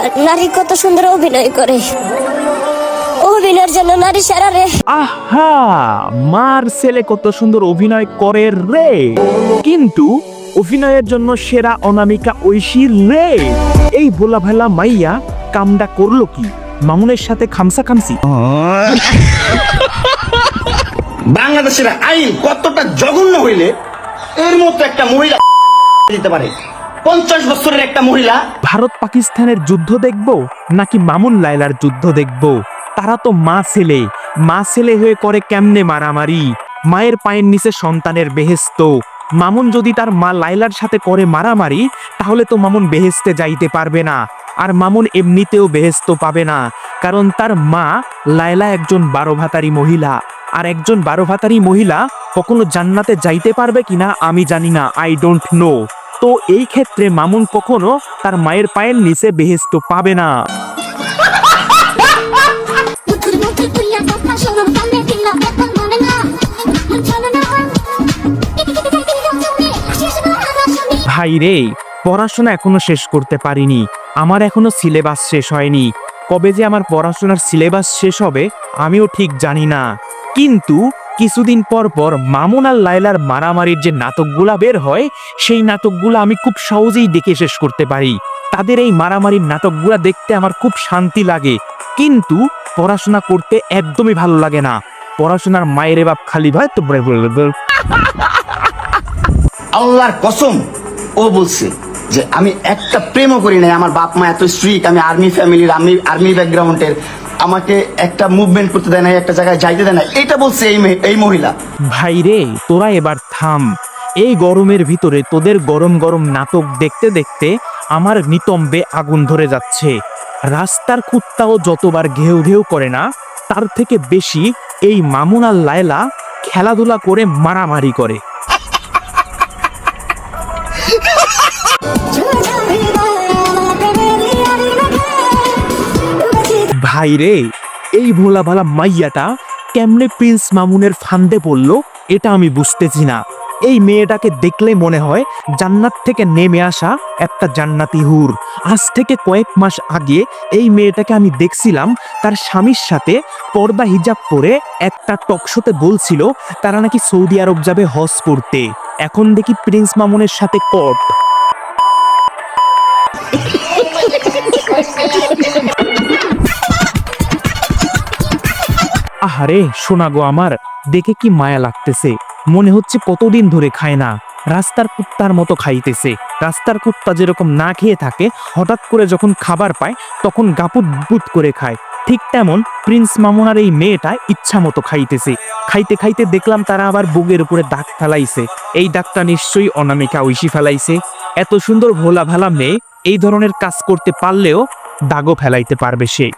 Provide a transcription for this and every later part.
নারী কত সুন্দর অভিনয় করে। অভিনয়ের জন্য নারী সেরা রে। আহা মার ছেলে কত সুন্দর অভিনয় করে রে। কিন্তু অভিনয়ের জন্য সেরা অনামিকা ঐশী রে। এই ভোলা ভেলা মাইয়া কামডা করল কি? মামুনের সাথে খামসা খামসি? বাংলাদেশের আইন কতটা জঘন্য হইলে এর মতো একটা মহিলা দিতে পারে? পঞ্চাশ বছরের একটা মহিলা। ভারত পাকিস্তানের যুদ্ধ দেখব নাকি মামুন লাইলার যুদ্ধ দেখব? তারা তো মা ছেলে। মা ছেলে হয়ে করে কেমনে মারামারি? মায়ের পায়ের নিচে সন্তানের বেহেস্ত। মামুন যদি তার মা লাইলার সাথে করে মারামারি, তাহলে তো মামুন বেহেস্তে যাইতে পারবে না। আর মামুন এমনিতেও বেহেস্ত পাবে না, কারণ তার মা লাইলা একজন বারো ভাতারি মহিলা। আর একজন বারো ভাতারি মহিলা কখনো জান্নাতে যাইতে পারবে কিনা আমি জানি না আই ডোন্ট নো তো এই ক্ষেত্রে মামুন কখনো তার মায়ের পায়ের নিচে বেহেস্ত পাবে না। ভাই রে, পড়াশোনা এখনও শেষ করতে পারিনি। আমার এখনও সিলেবাস শেষ হয়নি। কবে যে আমার পড়াশোনার সিলেবাস শেষ হবে, আমিও ঠিক জানি না। কিন্তু কিছুদিন পর পর মামুন আর লাইলার মারামারির যে নাটকগুলা বের হয়, সেই নাটকগুলো আমি খুব সহজেই দেখে শেষ করতে পারি। তাদের এই মারামারির নাটকগুলা দেখতে আমার খুব শান্তি লাগে। কিন্তু পড়াশোনা করতে একদমই ভালো লাগে না। পড়াশোনার মায়ের বাপ খালি ভাই তো আল্লাহর কসম, ও বলছে যে আমি একটা প্রেমও করি নাই। আমার বাপ মা এত স্ট্রিক আমি আর্মি ফ্যামিলির আর্মি আর্মি ব্যাকগ্রাউন্ডের আমাকে একটা মুভমেন্ট করতে দেয় না একটা জায়গায় যাইতে দেয় না এটা বলছে এই এই মহিলা। ভাই রে, তোরা এবার থাম। এই গরমের ভিতরে তোদের গরম গরম নাটক দেখতে দেখতে আমার নিতম্বে আগুন ধরে যাচ্ছে। রাস্তার কুত্তাও যতবার ঘেউ ঘেউ করে না, তার থেকে বেশি এই মামুন আর লায়লা খেলাধুলা করে মারামারি করে। ভাই রে, এই ভোলা ভালা মাইয়াটা কেমনে প্রিন্স মামুনের ফান্দে পড়ল, এটা আমি বুঝতেছি না। এই মেয়েটাকে দেখলে মনে হয় জান্নাত থেকে নেমে আসা একটা জান্নাতি হুর। আজ থেকে কয়েক মাস আগে এই মেয়েটাকে আমি দেখছিলাম, তার স্বামীর সাথে পর্দা হিজাব পরে একটা টকশোতে বলছিল, তারা নাকি সৌদি আরব যাবে হজ করতে। এখন দেখি প্রিন্স মামুনের সাথে কট। আহারে, শোনা গো আমার, দেখে কি মায়া লাগতেছে। মনে হচ্ছে কতদিন ধরে খায় না। রাস্তার কুত্তার মতো খাইতেছে। রাস্তার কুত্তা যেরকম না খেয়ে থাকে, হঠাৎ করে যখন খাবার পায়, তখন গাপুত বুত করে খায়। ঠিক তেমন প্রিন্স মামুনার এই মেয়েটা ইচ্ছা মতো খাইতেছে। খাইতে খাইতে দেখলাম তারা আবার বুকের উপরে দাগ ফেলাইছে। এই দাগটা নিশ্চয়ই অনামিকা ঐশী ফেলাইছে। এত সুন্দর ভোলা ভালা মেয়ে, এই ধরনের কাজ করতে পারলেও দাগও ফেলাইতে পারবে সে।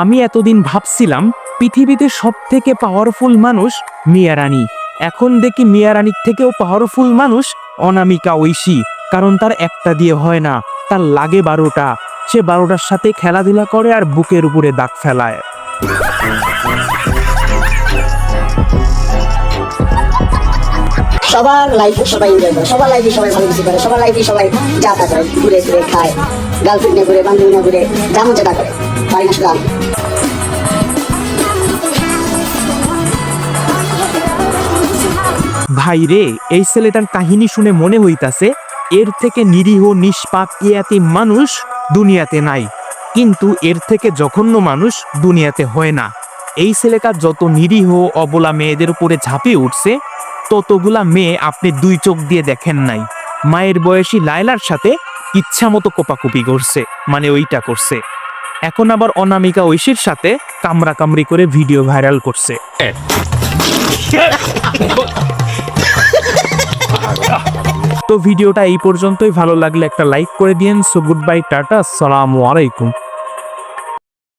আমি এতদিন ভাবছিলাম পৃথিবীতে সব থেকে পাওয়ারফুল মানুষ মিয়া রানী। এখন দেখি মিয়া রানীর থেকেও পাওয়ারফুল মানুষ অনামিকা ঐশী। কারণ তার একটা দিয়ে হয় না, তার লাগে বারোটা। সে বারোটার সাথে খেলাধুলা করে আর বুকের উপরে দাগ ফেলায়। সবার লাইফে সবাই এনজয় করে, সবার লাইফে সবাই ভালো কিছু করে, সবার লাইফে সবাই যা তা করে, ঘুরে খায় গার্লফ্রেন্ড নিয়ে ঘুরে, বান্ধবী নিয়ে ঘুরে যেমন যেটা করে পারি না শুধু ভাই রে, এই ছেলেটার কাহিনী শুনে মনে হইতাছে, এর থেকে নিরীহ, নিষ্পাপ, ইয়াতি মানুষ দুনিয়াতে নাই। কিন্তু এর থেকে জঘন্য মানুষ দুনিয়াতে হয় না। এই ছেলেটা যত নিরীহ, অবলা মেয়েদের উপরে ঝাঁপিয়ে উঠছে, ততগুলা মেয়ে আপনি দুই চোখ দিয়ে দেখেন নাই। মায়ের বয়সী লায়লার সাথে ইচ্ছা মতো কোপাকুপি করছে মানে ওইটা করছে। এখন আবার অনামিকা ঐশীর সাথে কামড়া কামড়ি করে ভিডিও ভাইরাল করছে। তো ভিডিওটা এই পর্যন্তই। ভালো লাগলে একটা লাইক করে দিয়েন। সো গুড বাই, টাটা সালামু আলাইকুম।